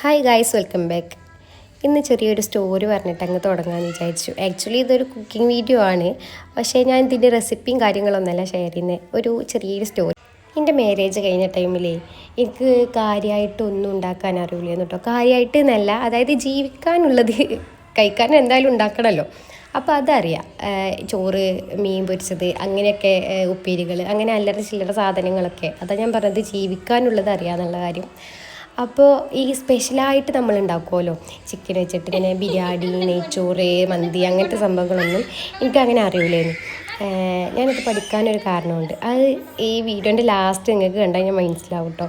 Hi guys welcome back ഇന്ന് ചെറിയൊരു story പറഞ്ഞിട്ട് അങ്ങ് തുടങ്ങാമെന്ന് വിചാരിച്ചു. ആക്ച്വലി ഇതൊരു കുക്കിംഗ് വീഡിയോ ആണ്. പക്ഷേ ഞാൻ ഇതിന്റെ റെസിപ്പിയും കാര്യങ്ങളൊന്നുമല്ല ഷെയർ ചെയ്യുന്നത് ഒരു ചെറിയൊരു സ്റ്റോറി എന്റെ മാരേജ് കഴിഞ്ഞ ടൈമിലേ എനിക്ക് കാര്യമായിട്ടൊന്നും ഉണ്ടാക്കാൻ അറിയില്ല കേട്ടോ കാര്യമായിട്ട് എന്നല്ല അതായത് ജീവിക്കാനുള്ളത്. കഴിക്കാൻ എന്തായാലും ഉണ്ടാക്കണമല്ലോ അപ്പോൾ അതറിയാം. ചോറ് മീൻ പൊരിച്ചത് അങ്ങനെയൊക്കെ ഉപ്പേരികൾ അങ്ങനെ അല്ലറ ചില്ലറ സാധനങ്ങളൊക്കെ. അതാ ഞാൻ പറഞ്ഞത് ജീവിക്കാനുള്ളത് അറിയാമെന്നുള്ള കാര്യം. അപ്പോൾ ഈ സ്പെഷ്യലായിട്ട് നമ്മൾ ഉണ്ടാക്കുമല്ലോ ചിക്കൻ വെച്ചിട്ട് ഇങ്ങനെ ബിരിയാണി നെയ്ച്ചോറ് മന്തി അങ്ങനത്തെ സംഭവങ്ങളൊന്നും എനിക്കങ്ങനെ അറിയില്ലായിരുന്നു ഞാനിത് പഠിക്കാനൊരു കാരണമുണ്ട്. അത് ഈ വീഡിയോന്റെ ലാസ്റ്റ് നിങ്ങൾക്ക് കണ്ടാൽ ഞാൻ മനസ്സിലാവും കേട്ടോ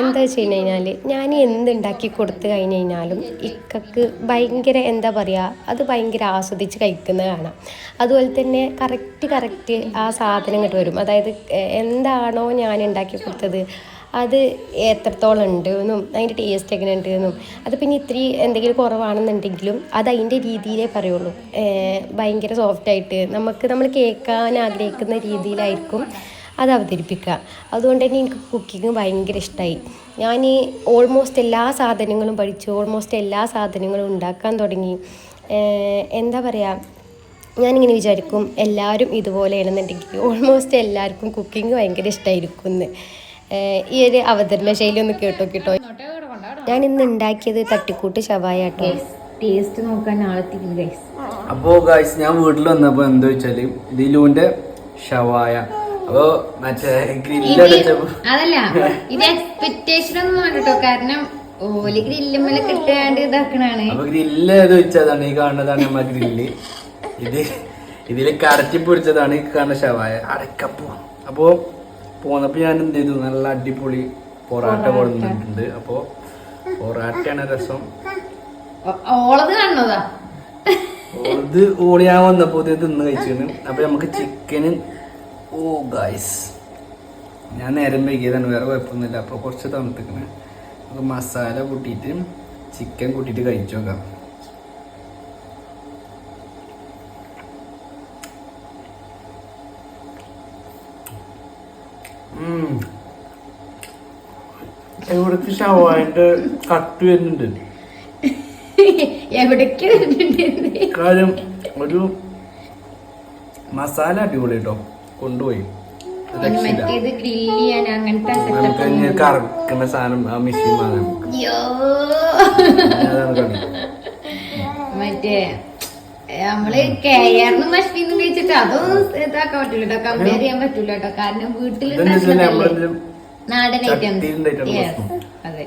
എന്താ വെച്ച് കഴിഞ്ഞ് കഴിഞ്ഞാൽ ഞാൻ എന്തുണ്ടാക്കി കൊടുത്തു കഴിഞ്ഞ് കഴിഞ്ഞാലും ഇക്കക്ക് ഭയങ്കര എന്താ പറയുക അത് ഭയങ്കര ആസ്വദിച്ച് കഴിക്കുന്ന കാണാം. അതുപോലെ തന്നെ കറക്റ്റ് കറക്റ്റ് ആ സാധനം ഇങ്ങോട്ട് വരും. അതായത് എന്താണോ ഞാൻ ഉണ്ടാക്കി കൊടുത്തത് അത് എത്രത്തോളം ഉണ്ട് എന്നും അതിന്റെ ടേസ്റ്റ് എങ്ങനെ ഉണ്ട് എന്നും അത് പിന്നെ ഇത്തിരി എന്തെങ്കിലും കുറവാണെന്നുണ്ടെങ്കിലും അത് അതിന്റെ രീതിയിലേ പറയുള്ളൂ. ഭയങ്കര സോഫ്റ്റായിട്ട് നമുക്ക് നമ്മൾ കേൾക്കാൻ ആഗ്രഹിക്കുന്ന രീതിയിലായിരിക്കും അത് അവതരിപ്പിക്കുക. അതുകൊണ്ട് തന്നെ എനിക്ക് കുക്കിങ് ഭയങ്കര ഇഷ്ടമായി ഞാൻ ഓൾമോസ്റ്റ് എല്ലാ സാധനങ്ങളും പഠിച്ചു ഓൾമോസ്റ്റ് എല്ലാ സാധനങ്ങളും ഉണ്ടാക്കാൻ തുടങ്ങി. എന്താ പറയുക ഞാനിങ്ങനെ വിചാരിക്കും എല്ലാവരും ഇതുപോലെ ഇതുപോലെയാണെന്നുണ്ടെങ്കിൽ ഓൾമോസ്റ്റ് എല്ലാവർക്കും കുക്കിംഗ് ഭയങ്കര ഇഷ്ടമായിരിക്കും എന്ന്. ഈ ഒരു അവതരണ ശൈലി ഒന്ന് കേട്ടോ കേട്ടോ. ഞാൻ ഇന്ന് ഉണ്ടാക്കിയത് തട്ടിക്കൂട്ട് ഷവായ കേട്ടോ. ടേസ്റ്റ് നോക്കാൻ നാളെത്തിക്കും ഗൈസ് അപ്പോ ഗൈസ് ഞാൻ വീട്ടിൽ വന്നപ്പോ എന്താ വെച്ചാൽ ദിലുവിന്റെ ഷവായ അപ്പോ മറ്റേ അതല്ല ഇത് എക്സ്പെക്ടേഷൻ ഒന്നും വേണ്ട കാരണം ഓൽ ഗ്രില്ലുമ്മല കിട്ടാണ്ട് ഇതാക്കണാണ് അപ്പൊ ഗ്രില്ല് ഏത് വെച്ചതാണ്? ഈ കാണുന്നതാണ് നമ്മ ഗ്രില്ല് ഇത് ഇതിൽ കരച്ചി പൊടിച്ചതാണ് ഈ കാണുന്ന ഷവായ അടക്കപ്പൂ അപ്പോ പോന്നപ്പോ ഞാൻ എന്ത് ചെയ്തു നല്ല അടിപൊളി പൊറാട്ട കൊടുത്തിട്ടുണ്ട് അപ്പോ പൊറാട്ടയാണ് രസം. ഓളത് കാണുന്നതാ? ഇത് ഓടിയാ വന്നപ്പോ ഇത് തിന്ന് കഴിച്ചിരുന്നു അപ്പൊ നമുക്ക് ചിക്കന്. ഓ ഗൈസ് ഞാൻ നേരം വൈകിയതാണ്. വേറെ കുഴപ്പമൊന്നുമില്ല. അപ്പൊ കുറച്ച് തണുത്തിക്കണേ. നമുക്ക് മസാല കൂട്ടിയിട്ട് ചിക്കൻ കൂട്ടിയിട്ട് കഴിച്ചു നോക്കാം. ഉം. ഷവായിന്റെ കട്ട് വരുന്നുണ്ട്? എവിടേക്ക് വരുന്നുണ്ട്? കാര്യം ഒരു മസാല അടിപൊളി കേട്ടോ കൊണ്ടുപോയി കറക്കുന്ന സാധനം ആ മെഷീൻ വാങ്ങാൻ മറ്റേ നമ്മൾ കെയറിനും മഷ്ടിന്ന് കഴിച്ചിട്ട് അതൊന്നും ഇതാക്കാൻ പറ്റൂല കേട്ടോ കമ്പയർ ചെയ്യാൻ പറ്റൂല കേട്ടോ കാരണം വീട്ടിൽ നാടൻ ഐറ്റംസ്. അതെ.